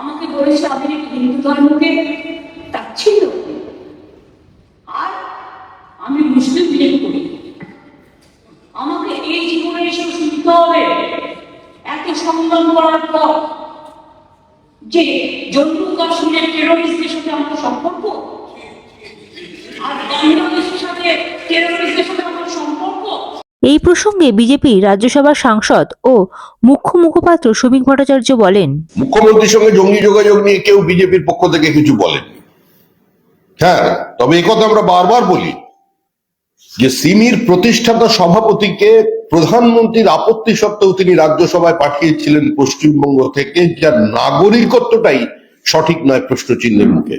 আমাকে বলেছে, আমি নাকি হিন্দু ধর্মকে তাচ্ছিল্য করি। আর আমি মুসলিম বিলিভ করি আমাকে এই জীবনে এসে শুনতে হবে এত সংগ্রাম করার পর যে জম্মু কাশ্মীরের টেরোরিস্টদের সাথে আমার সম্পর্ক, আর বাংলাদেশের সাথে টেরোরিস্টদের সাথে এই প্রসঙ্গে বিজেপি রাজ্যসভার সাংসদ ও মুখ্য মুখপাত্র শ্রমিক ভট্টাচার্য বলেন। মুখ্যমন্ত্রীর সঙ্গে জঙ্গি যোগাযোগ নিয়ে কেউ বিজেপির পক্ষ থেকে কিছু বলেনি। হ্যাঁ তবে এই কথা আমরা বারবার বলি যে সিমির প্রতিষ্ঠাতা সভাপতিকে প্রধানমন্ত্রীর আপত্তি সত্ত্বেও তিনি রাজ্যসভায় পাঠিয়েছিলেন পশ্চিমবঙ্গ থেকে, যার নাগরিকত্বটাই সঠিক নয় প্রশ্ন চিহ্নের মুখে।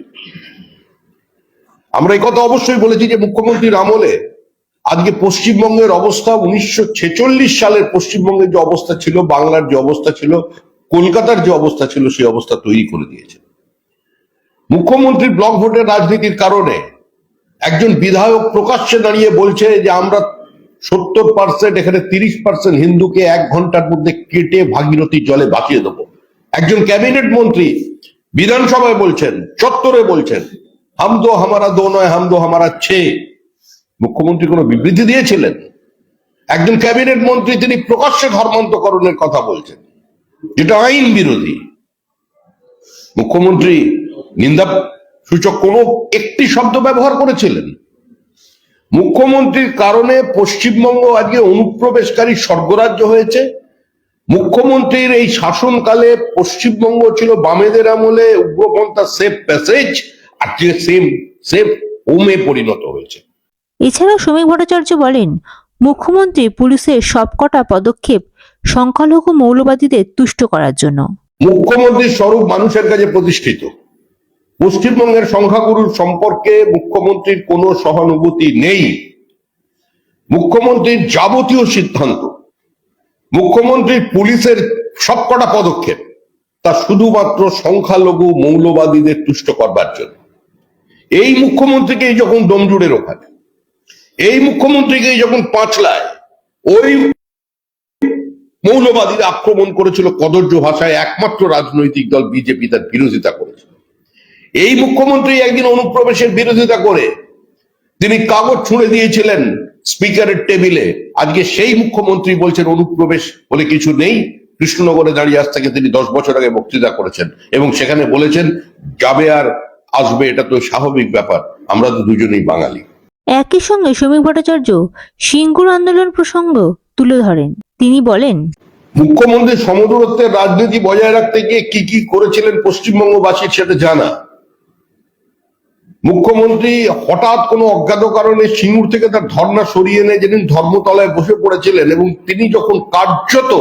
আমরা এই কথা অবশ্যই বলেছি যে মুখ্যমন্ত্রীর আমলে আজকে পশ্চিমবঙ্গের অবস্থা উনিশশো ছেচল্লিশ সালের পশ্চিমবঙ্গের যে অবস্থা ছিল, বাংলার যে অবস্থা ছিল, কলকাতার যে অবস্থা ছিল, সেই অবস্থা তৈরি করে দিয়েছে। মুখ্যমন্ত্রী ব্লক ভোটের রাজনীতির কারণে একজন বিধায়ক প্রকাশ্যে দাঁড়িয়ে বলছে যে, আমরা সত্তর পার্সেন্ট এখানে তিরিশ পার্সেন্ট হিন্দুকে এক ঘণ্টার মধ্যে কেটে ভাগীরথীর জলে বাঁচিয়ে দেবো। একজন ক্যাবিনেট মন্ত্রী বিধানসভায় বলছেন, চত্বরে বলছেন, হাম দো হামারা দো নয়, হাম দো হামারা ছে। মুখ্যমন্ত্রী কোনো বিবৃতি দিয়েছিলেন? একজন ক্যাবিনেট মন্ত্রী তিনি প্রকাশ্যে ধর্মান্তকরণের কথা বলছেন। যেটা আইন বিরোধী। মুখ্যমন্ত্রী নিন্দা সূচক কোনো একটি শব্দ ব্যবহার করেছিলেন। মুখ্যমন্ত্রীর কারণে পশ্চিমবঙ্গ আজকে অনুপ্রবেশকারী স্বর্গরাজ্য হয়েছে। মুখ্যমন্ত্রীর এই শাসনকালে পশ্চিমবঙ্গ ছিল বামেদের আমলে উগ্রপন্থা সেফ প্যাসেজ আজকে সেম সেফ হোমে পরিণত হয়েছে। এছাড়াও শ্রমিক ভট্টাচার্য বলেন, মুখ্যমন্ত্রী পুলিশের সবকটা পদক্ষেপ সংখ্যালঘু মৌলবাদীদের তুষ্ট করার জন্য। মুখ্যমন্ত্রীর স্বরূপ মানুষের কাছে প্রতিষ্ঠিত। পশ্চিমবঙ্গের সংখ্যাগুরুর সম্পর্কে মুখ্যমন্ত্রীর কোনো সহানুভূতি নেই। মুখ্যমন্ত্রীর যাবতীয় সিদ্ধান্ত, মুখ্যমন্ত্রীর পুলিশের সবকটা পদক্ষেপ, তা শুধুমাত্র সংখ্যালঘু মৌলবাদীদের তুষ্ট করবার জন্য। এই মুখ্যমন্ত্রীকে যখন ডোমজুড়ে রোখায় এই মুখ্যমন্ত্রীকেই যখন পাঁচলায়, ওই মৌলবাদীরা আক্রমণ করেছিল কদর্য ভাষায় একমাত্র রাজনৈতিক দল বিজেপি তার বিরোধিতা করেছিল। এই মুখ্যমন্ত্রী একদিন অনুপ্রবেশের বিরোধিতা করে, তিনি কাগজ ছুঁড়ে দিয়েছিলেন স্পিকারের টেবিলে। আজকে সেই মুখ্যমন্ত্রী বলছেন, অনুপ্রবেশ বলে কিছু নেই। কৃষ্ণনগরে দাঁড়িয়ে আজ থেকে তিনি দশ বছর আগে বক্তৃতা করেছেন এবং সেখানে বলেছেন, যাবে আর আসবে, এটা তো স্বাভাবিক ব্যাপার, আমরা তো দুজনেই বাঙালি। একই সঙ্গে শ্রমিক ভট্টাচার্য সিঙ্গুর আন্দোলন প্রসঙ্গ তুলে ধরেন। তিনি বলেন, মুখ্যমন্ত্রী সমদূরত্বের রাজনীতি বজায় রাখতে গিয়ে কি কি করেছিলেন পশ্চিমবঙ্গবাসীর সেটা জানা। মুখ্যমন্ত্রী হঠাৎ কোনো অজ্ঞাত কারণে সিঙ্গুর থেকে তার ধর্ণা সরিয়ে এনে যেদিন ধর্মতলায় বসে পড়েছিলেন এবং তিনি যখন কার্যত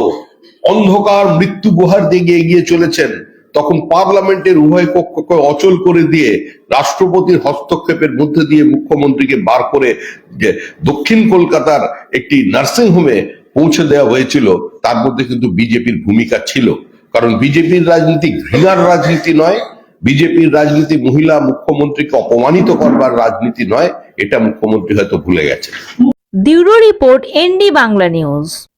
অন্ধকার মৃত্যু গুহার দিকে এগিয়ে চলেছেন তখন পার্লামেন্টের উভয় পক্ষকে অচল করে দিয়ে রাষ্ট্রপতির হস্তক্ষেপের মধ্যে দিয়ে মুখ্যমন্ত্রীকে বার করে যে দক্ষিণ কলকাতার একটি নার্সিং হোমে পৌঁছে দেওয়া হয়েছিল, তার মধ্যে কিন্তু বিজেপির ভূমিকা ছিল। কারণ বিজেপির রাজনীতি ঘৃণার রাজনীতি নয়, বিজেপির রাজনীতি মহিলা মুখ্যমন্ত্রীকে অপমানিত করবার রাজনীতি নয়, এটা মুখ্যমন্ত্রী হয়তো ভুলে গেছে bureau report ND Bangla news.